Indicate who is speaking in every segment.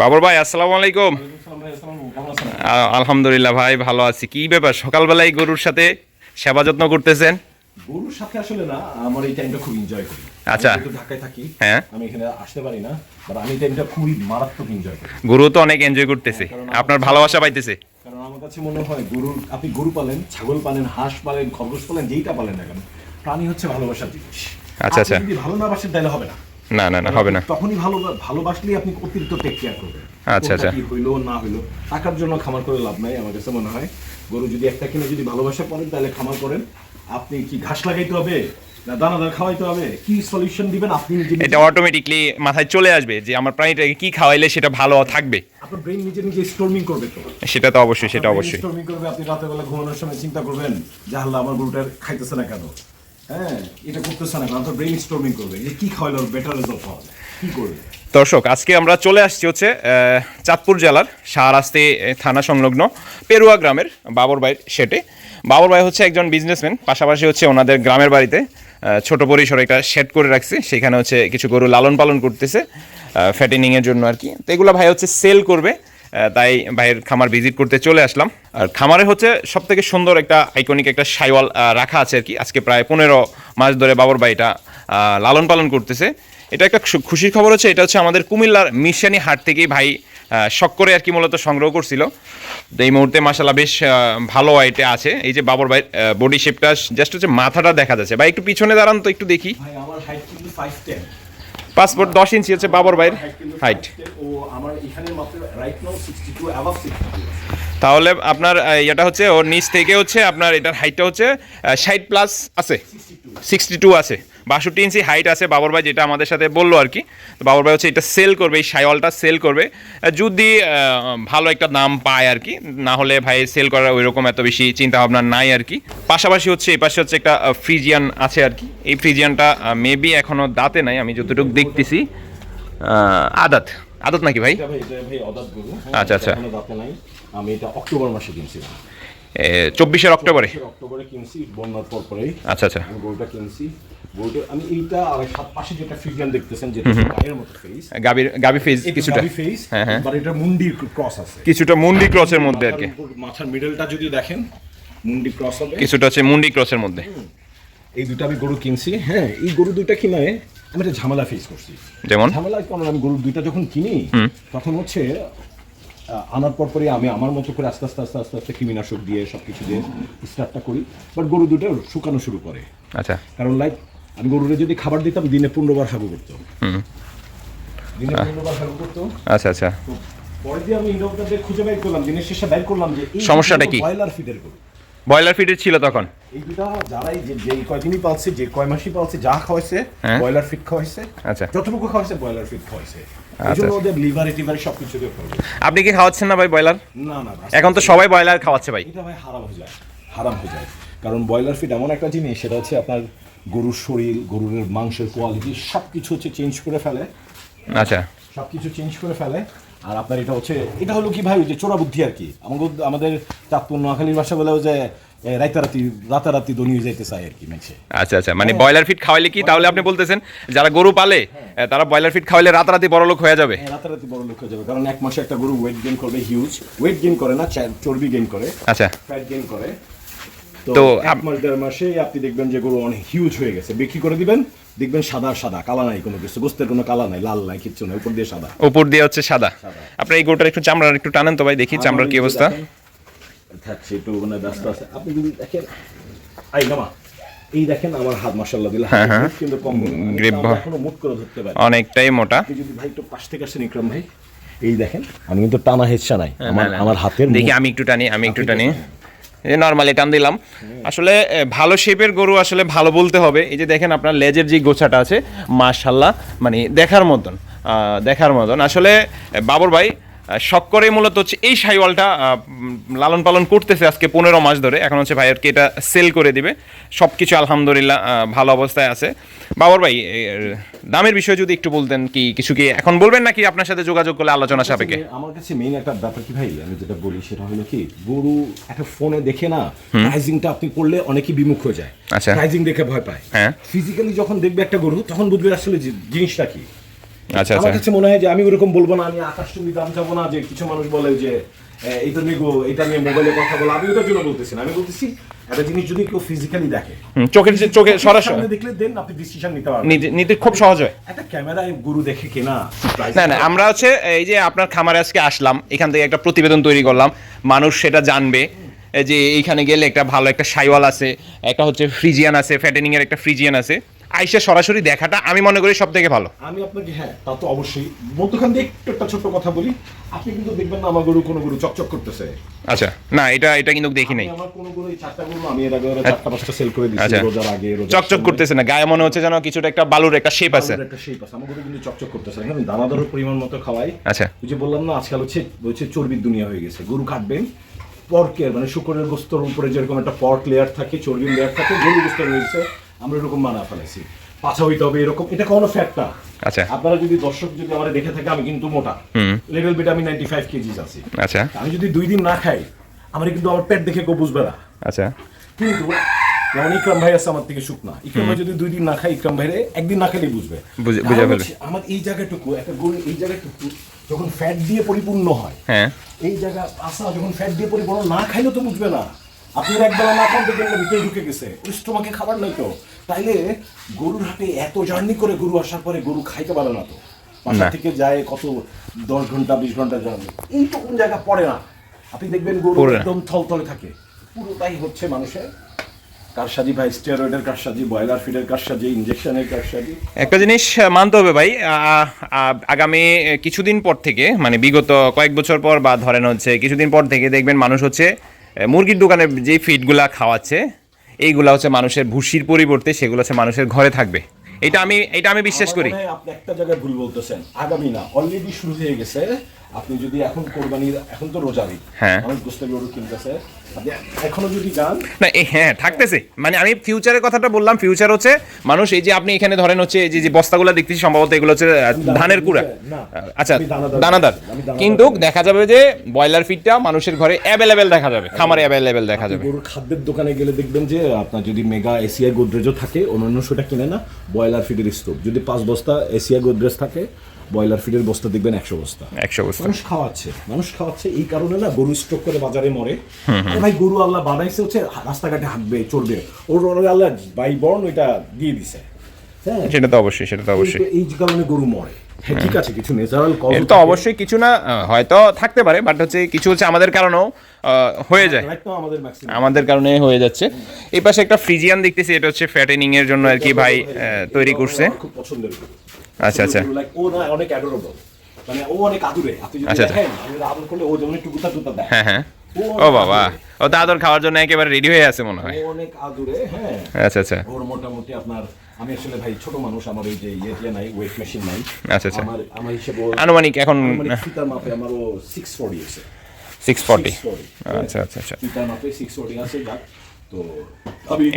Speaker 1: বাবর ভাই আসসালামু আলাইকুম। আলহামদুলিল্লাহ ভাই ভালো আছি। কি ব্যাপার সকালবেলায় গরুর সাথে সেবা যত্ন করতেছেন?
Speaker 2: গরুর সাথে আসলে না আমার এই টাইমটা খুব এনজয় করি।
Speaker 1: আচ্ছা।
Speaker 2: ঢাকায় থাকি
Speaker 1: হ্যাঁ।
Speaker 2: আমি এখানে আসতে পারি না বাট আমি টাইমটা খুবই মারাত্মক এনজয় করি।
Speaker 1: গরু তো অনেক এনজয় করতেছে। আপনার ভালোবাসা পাইতেছে।
Speaker 2: কারণ আমার কাছে মনে হয় গরুর আপনি গরু পালেন ছাগল পালেন হাঁস পালেন খরগোশ পালেন যেইটা পালেন না কেন প্রাণী হচ্ছে ভালোবাসার জিনিস।
Speaker 1: আচ্ছা, আচ্ছা।
Speaker 2: যদি ভালো না বাসেন তাহলে হবে না।
Speaker 1: না না না হবে না।
Speaker 2: তখনই ভালো ভালোবাসলেই আপনি অতিরিক্ত টেক কেয়ার করবেন।
Speaker 1: আচ্ছা, আচ্ছা।
Speaker 2: কি হইল না হইল টাকার জন্য খামার করে লাভ নাই আমার কাছে মনে হয়। গরু যদি একটা কিনে যদি ভালোবাসা করেন তাহলে খামার করেন। আপনি কি ঘাস লাগাইতে হবে না দানাদার খাওয়াইতে হবে? কি সলিউশন দিবেন আপনি নিজে
Speaker 1: এটা অটোমেটিকলি মাথায় চলে আসবে যে আমার প্রাণীটাকে কি খাওয়াইলে সেটা ভালো থাকবে।
Speaker 2: আপনার ব্রেন নিজে নিজে স্টোরমিং করবে তো?
Speaker 1: সেটা তো অবশ্যই সেটা অবশ্যই।
Speaker 2: স্টোরমিং করবে আপনি রাতের বেলা ঘুমানোর সময় চিন্তা করবেন যে আল্লাহ আমার গরুটা খাইতেছে না কেন? হ্যাঁ
Speaker 1: দর্শক, আজকে আমরা চলে আসছি হচ্ছে চাঁদপুর জেলার শাহরাস্তি থানা সংলগ্ন পেরুয়া গ্রামের বাবর ভাইয়ের সেটে বাবর ভাই হচ্ছে একজন বিজনেসম্যান পাশাপাশি হচ্ছে ওনাদের গ্রামের বাড়িতে ছোট পরিসরে একটা শেড করে রাখছে, সেখানে হচ্ছে কিছু গরু লালন পালন করতেছে ফ্যাটেনিংয়ের জন্য আর কি। তো এগুলো ভাই হচ্ছে সেল করবে তাই ভাইয়ের খামার ভিজিট করতে চলে আসলাম। আর খামারে হচ্ছে সব থেকে সুন্দর একটা আইকনিক একটা সাইওয়াল রাখা আছে আর কি। আজকে প্রায় পনেরো মাস ধরে বাবর ভাই এটা লালন পালন করতেছে। এটা একটা খুশির খবর হচ্ছে, এটা হচ্ছে আমাদের কুমিল্লার মিশানি হাট থেকেই ভাই শখ করে আর কি মূলত সংগ্রহ করছিল। তো এই মুহূর্তে মাসালা বেশ ভালো আইটে আছে। এই যে বাবর ভাই বডি শেপটা জাস্ট হচ্ছে মাথাটা দেখা যাচ্ছে। ভাই, একটু পিছনে দাঁড়ান তো, একটু দেখি। পাসপোর্ট দশ ইঞ্চি হচ্ছে বাবর ভাইয়ের হাইট তাহলে আপনার এটা হচ্ছে, ওর নিচ থেকে হচ্ছে আপনার এটার হাইটটা হচ্ছে ষাট প্লাস আছে। সিক্সটি টু আছে। বাষট্টি ইঞ্চি হাইট আছে বাবর ভাই যেটা আমাদের সাথে বলল আর কি। তো বাবর ভাই হচ্ছে এটা সেল করবে এই সাইওয়ালটা সেল করবে। যদি ভালো একটা দাম পায় আর কি না হলে ভাই সেল করার ওই রকম এত বেশি চিন্তা ভাবনা নাই আর কি। পাশাপাশি হচ্ছে এই পাশে হচ্ছে একটা ফ্রিজিয়ান আছে আর কি। এই ফ্রিজিয়ানটা মেবি এখনও দাঁতে নাই আমি যতটুকু দেখতেছি। আদাত। আদাত নাকি ভাই? আচ্ছা, আচ্ছা।
Speaker 2: আমি এটা অক্টোবর মাসে কিনছিলাম।
Speaker 1: চব্বিশের অক্টোবরে।
Speaker 2: অক্টোবরে কিনছি বন্যার পর পরেই।
Speaker 1: আচ্ছা আচ্ছা।
Speaker 2: গরুটা কিনছি। গরুটা আমি এইটা আর সাত পাশে যেটা ফ্রিজিয়ান দেখতেছেন যেটা গায়ের মতো ফেস
Speaker 1: গাবির গাবি ফেজ কিছুটা।
Speaker 2: ফেস
Speaker 1: হ্যাঁ, হ্যাঁ।
Speaker 2: এটা মুন্ডির ক্রস আছে।
Speaker 1: কিছুটা মুন্ডি ক্রসের মধ্যে আর কি।
Speaker 2: মাথার মিডলটা যদি দেখেন মুন্ডি ক্রস হবে।
Speaker 1: কিছুটা মুন্ডি ক্রসের মধ্যে।
Speaker 2: এই দুটো আমি গরু কিনছি। হ্যাঁ এই গরু দুইটা কিনে আমি একটা ঝামেলা ফেস করছি।
Speaker 1: যেমন?
Speaker 2: ঝামেলা কারণ আমি গরু দুইটা যখন কিনি তখন হচ্ছে আনার পর পরে আমি আমার মতো করে আস্তে আস্তে আস্তে আস্তে আস্তে কৃমিনাশক দিয়ে সব কিছু দিয়ে স্টার্টটা করি। বাট গরু দুটো শুকানো শুরু করে।
Speaker 1: আচ্ছা।
Speaker 2: কারণ লাইক আমি গরুরে যদি খাবার দিতাম দিনে পনেরো বার হাগু করতো। দিনে পনেরো বার হাগু করতো।
Speaker 1: আচ্ছা আচ্ছা।
Speaker 2: পরে দিয়ে আমি ইন্ডোভটাদের খুঁজে বের করলাম। দিনের শেষে বের করলাম যে
Speaker 1: সমস্যাটা কি?
Speaker 2: ব্রয়লার ফিডের গরু
Speaker 1: ব্রয়লার ফিডের ছিল তখন?
Speaker 2: এই দুটা যারাই যে যে কয়দিনই পালছে যে কয় মাসই পালছে যা খাওয়াইছে
Speaker 1: হ্যাঁ।
Speaker 2: ব্রয়লার ফিট খাওয়াইছে
Speaker 1: আচ্ছা।
Speaker 2: যতটুকু খাওয়াইছে ব্রয়লার ফিট খাওয়াইছে। এই
Speaker 1: আচ্ছা। আপনি কি খাওয়াচ্ছেন না ভাই ব্রয়লার?
Speaker 2: না না
Speaker 1: এখন তো সবাই ব্রয়লার খাওয়াচ্ছে ভাই।
Speaker 2: এটা ভাই হারাম হয়ে যায় হারাম হয়ে যায়। কারণ ব্রয়লার ফিট এমন একটা জিনিস সেটা হচ্ছে আপনার গরুর শরীর গরুর মাংসের কোয়ালিটি সব কিছু হচ্ছে চেঞ্জ করে ফেলে।
Speaker 1: আচ্ছা।
Speaker 2: সব কিছু চেঞ্জ করে ফেলে। আর আপনার এটা হচ্ছে এটা হলো কি ভাই ওই যে চোরা বুদ্ধি আর কি। আমাদের আমাদের চাঁদপুর নোয়াখালীর ভাষা বলেও যে রাতারাতি রাতারাতি দনিয়ে যাইতে চায় আর কি
Speaker 1: আচ্ছা আচ্ছা মানে ব্রয়লার ফিড খাওয়াইলে কি? তাহলে আপনি বলতেছেন যারা গরু পালে তারা ব্রয়লার ফিড খাওয়াইলে রাতারাতি বড় লোক হয়ে যাবে?
Speaker 2: হ্যাঁ, রাতারাতি বড় লোক হয়ে যাবে কারণ এক মাসে একটা গরু ওয়েট গেইন করবে হিউজ ওয়েট গেইন করে না চর্বি গেইন করে
Speaker 1: আচ্ছা।
Speaker 2: ফ্যাট গেইন করে।
Speaker 1: তো
Speaker 2: এক মাস দেড় মাসে আপনি দেখবেন যে গরু অনেক হিউজ হয়ে গেছে। বিক্রি করে দিবেন দেখবেন সাদা সাদা কালা নাই কোনো কিছু। গোস্তের কোনো কালা নাই লাল নাই কিচ্ছু নাই উপর দিয়ে সাদা।
Speaker 1: উপর দিয়ে হচ্ছে সাদা। আপনার এই গরুটার একটু চামড়ার একটু টানেন তো ভাই দেখি চামড়ার কি অবস্থা।
Speaker 2: থাকছে একটু মানে ব্যস্ত আছে। আপনি যদি দেখেন আই নামা এই দেখেন আমার হাত মাসাল্লাহ দিলে
Speaker 1: হ্যাঁ, হ্যাঁ।
Speaker 2: কিন্তু কম
Speaker 1: ভর-
Speaker 2: এখনও মুট করে ধরতে পারি।
Speaker 1: অনেকটাই মোটা।
Speaker 2: যদি ভাই একটু পাশ থেকে আসেন ইকরাম ভাই এই দেখেন আমি কিন্তু টানা হেচ্ছা নাই। আমার আমার হাতের
Speaker 1: দেখি আমি একটু টানি আমি একটু টানি। নর্মালি টান দিলাম। আসলে ভালো শেপের গরু আসলে ভালো বলতে হবে। এই যে দেখেন আপনার লেজের যে গোছাটা আছে মাশাল্লাহ মানে দেখার মতন দেখার মতন। আসলে বাবর ভাই শখ করে মূলত হচ্ছে এই উম, লালন পালন করতেছে আজকে পনেরো মাস ধরে। এখন হচ্ছে ভাইয়েরকে এটা সেল করে দিবে। সব কিছু আলহামদুলিল্লাহ ভালো অবস্থায় আছে। বাবর ভাই দামের বিষয়ে যদি একটু বলতেন কি কিছু কি এখন বলবেন নাকি আপনার সাথে যোগাযোগ করলে আলোচনা সাপেক্ষে?
Speaker 2: আমার কাছে মেইন একটা ব্যাপার কি ভাই আমি যেটা বলি সেটা হলো কি গরু একটা ফোনে দেখে না প্রাইজিংটা আপনি করলে অনেকেই বিমুখ হয়ে যায়।
Speaker 1: আচ্ছা।
Speaker 2: প্রাইজিং দেখে ভয় পায়।
Speaker 1: হ্যাঁ।
Speaker 2: ফিজিক্যালি যখন দেখবে একটা গরু তখন বুঝবে আসলে জিনিসটা কি।
Speaker 1: আচ্ছা,
Speaker 2: আমার
Speaker 1: আচ্ছা।
Speaker 2: কাছে মনে হয় যে আমি ওরকম বলব না আমি দাম চাবো না যে কিছু মানুষ বলে যে এটা নিগো এটা নিয়ে মোবাইলে কথা বলো। আমি ওটার জন্য বলতেছি না। আমি বলতেছি একটা জিনিস যদি কেউ ফিজিক্যালি দেখে
Speaker 1: চোখের চোখে সরাসরি।
Speaker 2: দেখলে দেন আপনি ডিসিশন নিতে পারবেন।
Speaker 1: নিতে নিতে খুব সহজ হয়।
Speaker 2: একটা ক্যামেরায় গরু দেখে কেনা
Speaker 1: না না আমরা হচ্ছে এই যে আপনার খামারে আজকে আসলাম এখান থেকে একটা প্রতিবেদন তৈরি করলাম মানুষ সেটা জানবে যে এইখানে গেলে একটা ভালো একটা সাইওয়াল আছে একটা হচ্ছে ফ্রিজিয়ান আছে ফ্যাটেনিং এর একটা ফ্রিজিয়ান আছে। আইসা সরাসরি দেখাটা আমি মনে করি সব থেকে ভালো।
Speaker 2: আমি আপনাকে হ্যাঁ তা তো অবশ্যই। মধ্যখান দিয়ে একটু একটা ছোট্ট কথা বলি। আপনি কিন্তু দেখবেন না আমার গরু কোনো গরু চকচক করতেছে।
Speaker 1: আচ্ছা না এটা এটা কিন্তু দেখি নাই।
Speaker 2: আমার কোনো গরু এই চারটা গরু আমি এর আগে ওরা চারটা পাঁচটা সেল করে দিচ্ছি
Speaker 1: আচ্ছা।
Speaker 2: রোজার আগে রোজার
Speaker 1: চকচক করতেছে না গায়ে মনে হচ্ছে যেন কিছুটা একটা বালুর একটা শেপ আছে।
Speaker 2: একটা শেপ আছে। আমার গরু কিন্তু চকচক করতেছে না। দানাদারও পরিমাণ মতো খাওয়াই।
Speaker 1: আচ্ছা।
Speaker 2: ওই যে বললাম না আজকাল হচ্ছে হচ্ছে চর্বির দুনিয়া হয়ে গেছে। গরু কাটবেন পর্কের মানে শুকরের গোস্তর উপরে যেরকম একটা পর্ক লেয়ার থাকে চর্বির লেয়ার থাকে গরু গোস্ত রয়েছে। আমরা এরকম মানা ফেলেছি। পাছা হইতে হবে এরকম এটা কোনো ফ্যাক্ট না।
Speaker 1: আচ্ছা।
Speaker 2: আপনারা যদি দর্শক যদি আমার দেখে থাকে আমি কিন্তু মোটা। লেভেল বিট আমি নাইনটি ফাইভ কেজিস আছি।
Speaker 1: আচ্ছা।
Speaker 2: আমি যদি দুই দিন না খাই আমার কিন্তু আমার পেট দেখে কেউ বুঝবে না।
Speaker 1: আচ্ছা।
Speaker 2: কিন্তু যেমন ইকরাম ভাই আছে আমার থেকে শুকনা। ইকরাম ভাই যদি দুই দিন না খাই ইকরাম ভাইরে একদিন না খেলেই বুঝবে। আমার এই জায়গাটুকু একটা গরু এই জায়গাটুকু যখন ফ্যাট দিয়ে পরিপূর্ণ হয়
Speaker 1: হ্যাঁ।
Speaker 2: এই জায়গা আসা যখন ফ্যাট দিয়ে পরিপূর্ণ না খাইলে তো বুঝবে না। আপনি একবেলা না খান না ভিতরে ঢুকে গেছে। স্টোমাকে খাবার নাই তো। তাইলে গরুর হাটে এত জার্নি করে গরু আসার পরে গরু খাইতে পারে না তো। বাসা থেকে যায় কত দশ ঘণ্টা বিশ ঘণ্টা জার্নি। এই তো কোন জায়গা পড়ে না। আপনি দেখবেন গরু। একদম থলথলে থাকে। পুরোটাই হচ্ছে মানুষের কারসাজি ভাই স্টেরয়েডের কারসাজি ব্রয়লার ফিডের কারসাজি ইনজেকশনের কারসাজি।
Speaker 1: একটা জিনিস মানতে হবে ভাই আগামী কিছুদিন পর থেকে মানে বিগত কয়েক বছর পর বা ধরেন হচ্ছে কিছুদিন পর থেকে দেখবেন মানুষ হচ্ছে মুরগির দোকানে যে ফিডগুলা খাওয়াচ্ছে এইগুলা হচ্ছে মানুষের ভুসির পরিবর্তে সেগুলো হচ্ছে মানুষের ঘরে থাকবে। এটা আমি এটা আমি বিশ্বাস করি।
Speaker 2: আপনি একটা জায়গায় ভুল বলতেছেন। আগামী না অলরেডি শুরু হয়ে গেছে। আপনি যদি এখন কোরবানির এখন তো রোজারি
Speaker 1: হ্যাঁ।
Speaker 2: অনেক গোস্তের গরু কিনতেছে। এখনও যদি যান
Speaker 1: না হ্যাঁ থাকতেছে। মানে আমি ফিউচারের কথাটা বললাম। ফিউচার হচ্ছে মানুষ এই যে আপনি এখানে ধরেন হচ্ছে এই যে যে বস্তাগুলো দেখতেছি সম্ভবত এগুলো হচ্ছে ধানের কুড়া। আচ্ছা
Speaker 2: দানাদার
Speaker 1: কিন্তু দেখা যাবে যে ব্রয়লার ফিডটা মানুষের ঘরে অ্যাভেলেবেল দেখা যাবে। খামারে অ্যাভেলেবেল দেখা যাবে।
Speaker 2: গরুর খাদ্যের দোকানে গেলে দেখবেন যে আপনার যদি মেগা এসিআই গোদরেজও থাকে অন্যান্য সেটা কিনে না ব্রয়লার ফিডের স্টোভ যদি পাঁচ বস্তা এসিআই গোদরেজ থাকে ব্রয়লার ফিডের বস্তা দেখবেন একশো বস্তা।
Speaker 1: একশো বস্তা।
Speaker 2: মানুষ খাওয়াচ্ছে মানুষ খাওয়াচ্ছে এই কারণে না গরু স্টক করে বাজারে মরে। ভাই গরু আল্লাহ বানাইছে হচ্ছে রাস্তাঘাটে হাঁটবে চড়বে। ওর আল্লাহ বাই বর্ণ ওইটা দিয়ে দিছে। হ্যাঁ?
Speaker 1: সেটা তো অবশ্যই সেটা তো অবশ্যই।
Speaker 2: এই- কারণে গরু মরে। হ্যাঁ ঠিক আছে কিছু ন্যাচারাল কজ
Speaker 1: তো অবশ্যই কিছু না হয়তো থাকতে পারে বাট হচ্ছে কিছু হচ্ছে আমাদের কারণেও হয়ে যায়।
Speaker 2: আমাদের
Speaker 1: কারণে হয়ে যাচ্ছে। এই পাশে একটা ফ্রিজিয়ান দেখতেছি এটা হচ্ছে ফ্যাটেনিং এর জন্য আর কি ভাই তৈরি করছে।
Speaker 2: খুব পছন্দের
Speaker 1: আচ্ছা আচ্ছা।
Speaker 2: Like ও না অনেক অ্যাডোরেবল মানে ও অনেক আদুরে। আপনি যদি
Speaker 1: আচ্ছা, আচ্ছা।
Speaker 2: দেখেন আমি আদর করলে ও যেমন একটু গুতা টুতা দেয়।
Speaker 1: হ্যাঁ হ্যাঁ।
Speaker 2: ও
Speaker 1: বাবা। ও দাদর খাওয়ার জন্য একেবারে রেডি হয়ে আছে মনে হয়।
Speaker 2: অনেক আদুরে হ্যাঁ।
Speaker 1: আচ্ছা আচ্ছা।
Speaker 2: ওর মোটামুটি আপনার আমি আসলে ভাই ছোট মানুষ আমার ওই যে ইয়ে নাই ওয়েট মেশিন নাই।
Speaker 1: আচ্ছা, আচ্ছা।
Speaker 2: আমার আমার হিসেবে
Speaker 1: আনুমানিক এখন
Speaker 2: ফিতার মাপে আমার ও সিক্স ফোর্টি আছে।
Speaker 1: সিক্স ফর্টি
Speaker 2: 640
Speaker 1: আচ্ছা আচ্ছা আচ্ছা।
Speaker 2: ফিতার মাপে সিক্স ফোর্টি আছে যাক। তো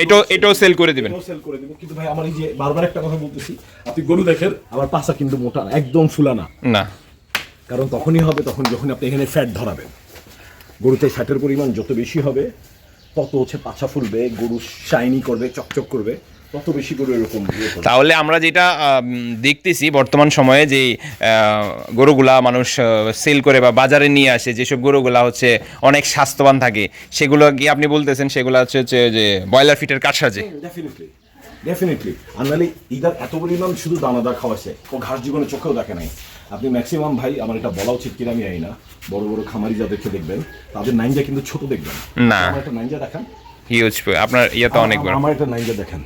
Speaker 1: এটাও এটাও সেল করে দিবেন।
Speaker 2: সেল করে দিব। কিন্তু ভাই আমার এই যে বারবার একটা কথা বলতেছি আপনি গরু দেখেন আমার পাশা কিন্তু মোটা একদম ফুলা না।
Speaker 1: না।
Speaker 2: কারণ তখনই হবে তখন যখন আপনি এখানে ফ্যাট ধরাবেন। গরুতে ফ্যাটের পরিমাণ যত বেশি হবে তত হচ্ছে পাছা ফুলবে গরু শাইনি করবে চকচক করবে। তত বেশি গরু এরকম ইয়ে
Speaker 1: তাহলে আমরা যেটা দেখতেছি বর্তমান সময়ে যে গরুগুলা মানুষ সেল করে বা বাজারে নিয়ে আসে যেসব গরুগুলা হচ্ছে অনেক স্বাস্থ্যবান থাকে সেগুলো কি আপনি বলতেছেন? সেগুলো হচ্ছে যে ব্রয়লার ফিটের কাছাজে
Speaker 2: ডেফিনেটলি ডেফিনেটলি আর নাহলে ইদার এত পরিমাণ শুধু দানাদার খাওয়াছে ও ঘাস জীবনে চোখেও দেখে নাই। আপনি ম্যাক্সিমাম ভাই আমার এটা বলা উচিত কিনা আমি জানি না। বড় বড় খামারি যাদেরকে দেখবেন তাদের নাইনজা কিন্তু ছোট দেখবেন।
Speaker 1: না।
Speaker 2: আমার একটা নাইনজা দেখান।
Speaker 1: হিউজ আপনার ইয়ে তো অনেক বড়।
Speaker 2: আমার একটা নাইনজা দেখেন।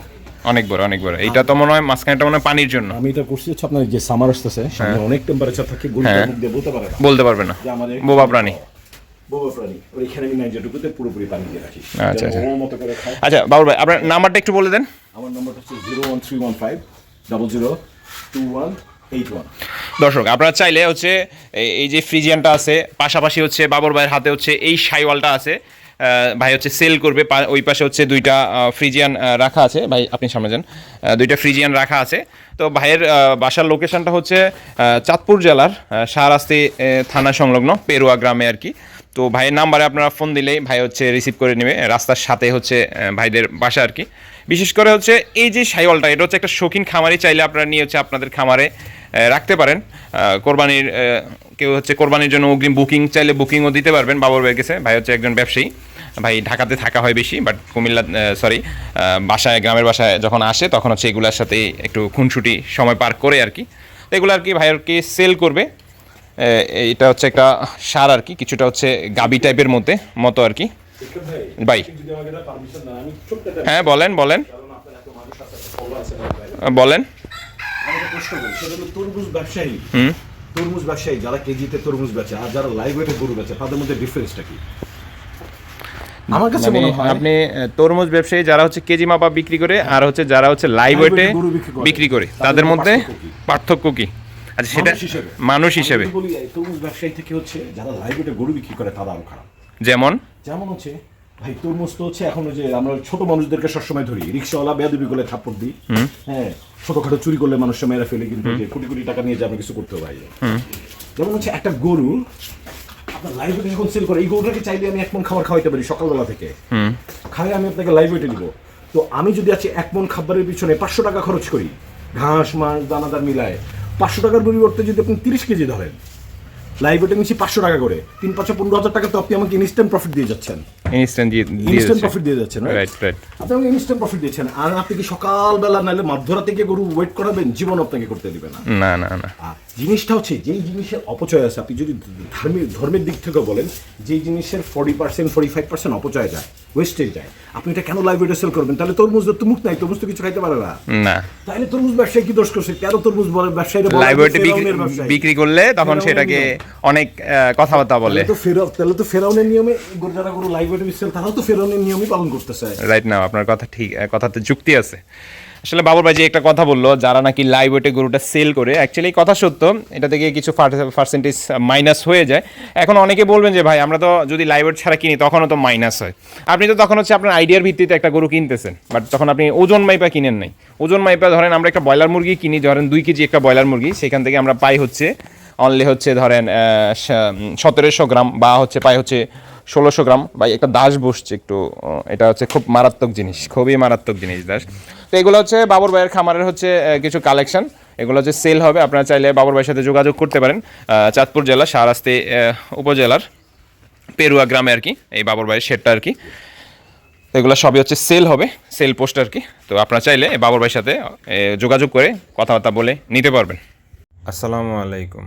Speaker 1: অনেক বড় অনেক বড় এইটা তো মনে হয় মাঝখানেটা মনে হয় পানির জন্য।
Speaker 2: আমি এটা করছি হচ্ছে আপনার যে সামার আসতেছে সামনে অনেক টেম্পারেচার থাকে গরুটা
Speaker 1: হ্যাঁ।
Speaker 2: মুখ দিয়ে বলতে পারে না।
Speaker 1: বলতে পারবে না। বোবা প্রাণী। আচ্ছা, আচ্ছা। আচ্ছা বাবুল ভাই আপনার নাম্বারটা একটু বলে দেন।
Speaker 2: আমার নম্বরটা হচ্ছে zero one three one five double zero two one
Speaker 1: দর্শক আপনারা চাইলে হচ্ছে এই- যে ফ্রিজিয়ানটা আছে পাশাপাশি হচ্ছে বাবর ভাইয়ের হাতে হচ্ছে এই সাইওয়ালটা আছে। ভাই হচ্ছে সেল করবে ওই পাশে হচ্ছে দুইটা ফ্রিজিয়ান রাখা আছে। ভাই, আপনি সামনে যান। দুইটা ফ্রিজিয়ান রাখা আছে। তো ভাইয়ের বাসার লোকেশনটা হচ্ছে চাঁদপুর জেলার সারাস্তি থানা সংলগ্ন, পেরুয়া গ্রামে আর কি। তো ভাইয়ের নাম্বারে আপনারা ফোন দিলেই ভাই হচ্ছে রিসিভ করে নেবে। রাস্তার সাথে হচ্ছে ভাইদের বাসা আর কি। বিশেষ করে হচ্ছে এই যে সাইওয়ালটা, এটা হচ্ছে একটা শৌখিন খামারি চাইলে আপনারা নিয়ে হচ্ছে আপনাদের খামারে রাখতে পারেন। কোরবানির কেউ হচ্ছে কোরবানির জন্য অগ্রিম বুকিং চাইলে বুকিংও দিতে পারবেন। বাবর ভাইয়ের কাছে, ভাই হচ্ছে একজন ব্যবসায়ী। ভাই ঢাকাতে থাকা হয় বেশি বাট কুমিল্লা সরি বাসায়, গ্রামের বাসায় যখন আসে তখন হচ্ছে এগুলোর সাথে একটু খুনসুটি সময় পার করে আর কি। তো এগুলো আর কি ভাইয়েরকে সেল করবে। এটা হচ্ছে একটা সার আর কি, কিছুটা হচ্ছে গাবি টাইপের মধ্যে, মতো আর কি। ভাই হ্যাঁ বলেন বলেন বলেন
Speaker 2: তরমুজ ব্যবসায়ী
Speaker 1: হুম
Speaker 2: তরমুজ ব্যবসায়ী যারা কেজিতে তরমুজ বেচে আর যারা লাইভ ওয়েটে গরু বেচে তাদের মধ্যে ডিফারেন্সটা কি আমার কাছে
Speaker 1: মানে
Speaker 2: হয়
Speaker 1: আপনি তরমুজ ব্যবসায়ী যারা হচ্ছে কেজি মাপা বিক্রি করে আর হচ্ছে যারা হচ্ছে লাইভ ওয়েটে
Speaker 2: বিক্রি করে। তাদের
Speaker 1: মধ্যে
Speaker 2: পার্থক্য কি?
Speaker 1: আচ্ছা সেটা
Speaker 2: মানুষ হিসেবে। তরমুজ ব্যবসায়ী থেকে হচ্ছে যারা লাইভ ওয়েটে গরু বিক্রি করে তারা আরও খারাপ
Speaker 1: যেমন
Speaker 2: যেমন হচ্ছে ভাই তরমুজ তো হচ্ছে এখন যে আমরা ছোট মানুষদেরকে সবসময় ধরি। রিক্সাওয়ালা বেয়াদবি করলে থাপ্পড় দিই। হ্যাঁ ছোটখাটো চুরি করলে মানুষের মেয়েরা ফেলে কিন্তু যে কোটি কোটি টাকা নিয়ে যাবে কিছু করতে পারি যেমন হচ্ছে একটা গরু আপনার লাইভ ওয়েটে যখন সেল করে এই গরুটাকে চাইলে আমি এক মন খাবার খাওয়াইতে পারি সকালবেলা থেকে। খাই আমি আপনাকে লাইভ ওয়েটে দিব। তো আমি যদি আছি এক মন খাবারের পিছনে পাঁচশো টাকা খরচ করি ঘাস মাছ দানাদার মিলায় পাঁচশো টাকার পরিবর্তে যদি আপনি তিরিশ কেজি ধরেন লাইভ ওটা নিচ্ছি পাঁচশো টাকা করে। তিন পাঁচশো পনেরো হাজার টাকা তো আপনি আমাকে ইনস্ট্যান্ট প্রফিট দিয়ে যাচ্ছেন।
Speaker 1: ইনস্ট্যান্ট দিয়ে
Speaker 2: ইনস্ট্যান্ট প্রফিট দিয়ে যাচ্ছেন
Speaker 1: রাইট রাইট
Speaker 2: আপনি ইনস্ট্যান্ট প্রফিট দিচ্ছেন আর আপনি কি সকালবেলা নাহলে মধ্যরাতে গিয়ে গরু ওয়েট করাবেন? জীবন আপনাকে করতে দিবে না।
Speaker 1: না না না।
Speaker 2: জিনিসটা হচ্ছে যেই জিনিসের অপচয় আছে আপনি যদি ধর্মের ধর্মের দিক থেকে বলেন যেই জিনিসের forty percent forty five percent অপচয় যায় ওয়েস্টেজ যায় আপনি এটা কেন লাইভ সেল করবেন? তাহলে তরমুজের তো মুখ নাই তরমুজ তো কিছু খাইতে পারে না।
Speaker 1: না।
Speaker 2: তাহলে তরমুজ ব্যবসায়ী কি দোষ করছে? কেন তরমুজ বলে ব্যবসায়ীরা
Speaker 1: লাইভ। বিক্রি করলে তখন সেটাকে অনেক কথাবার্তা বলে।
Speaker 2: তো ফেরাও তাহলে তো ফেরাউনের নিয়মে যারা গরু লাইভ ওয়েটে সেল তারাও তো ফেরাউনের নিয়মই পালন করতেছে।
Speaker 1: রাইট না আপনার কথা ঠিক কথাতে যুক্তি আছে। আসলে বাবুর ভাই যে একটা কথা বলল, যারা নাকি লাইভ ওয়েটে গরুটা সেল করে অ্যাকচুয়ালি কথা সত্য এটা থেকে কিছু পার্সেন্টেজ মাইনাস হয়ে যায়। এখন অনেকে বলবেন যে, ভাই, আমরা তো যদি লাইভ ওয়েট ছাড়া কিনি, তখনও তো মাইনাস হয়। আপনি তো তখন হচ্ছে আপনার আইডিয়ার ভিত্তিতে একটা গরু কিনতেছেন বাট তখন আপনি ওজন মাইপা কিনেন নাই। ওজন মাইপা, ধরেন আমরা একটা ব্রয়লার মুরগি কিনি, ধরেন দুই কেজি একটা ব্রয়লার মুরগি, সেখান থেকে আমরা পাই হচ্ছে অনলি হচ্ছে ধরেন সতেরোশো গ্রাম, বা হচ্ছে পাই হচ্ছে ষোলোশো গ্রাম। বা একটা দাস বসছে একটু এটা হচ্ছে খুব মারাত্মক জিনিস, খুবই মারাত্মক জিনিস দাস। তো এগুলো হচ্ছে বাবর ভাইয়ের খামারের হচ্ছে কিছু কালেকশন এগুলো হচ্ছে সেল হবে, আপনারা চাইলে বাবর ভাইয়ের সাথে যোগাযোগ করতে পারেন চাঁদপুর জেলা, সারাস্তি উপজেলার পেরুয়া গ্রামে আর কি, এই বাবর ভাইয়ের শেডটা আর কি। তো এগুলো সবই হচ্ছে সেল হবে সেল পোস্ট আর কি। তো আপনারা চাইলে বাবর ভাইয়ের সাথে যোগাযোগ করে কথাবার্তা বলে নিতে পারবেন। আসসালামু আলাইকুম।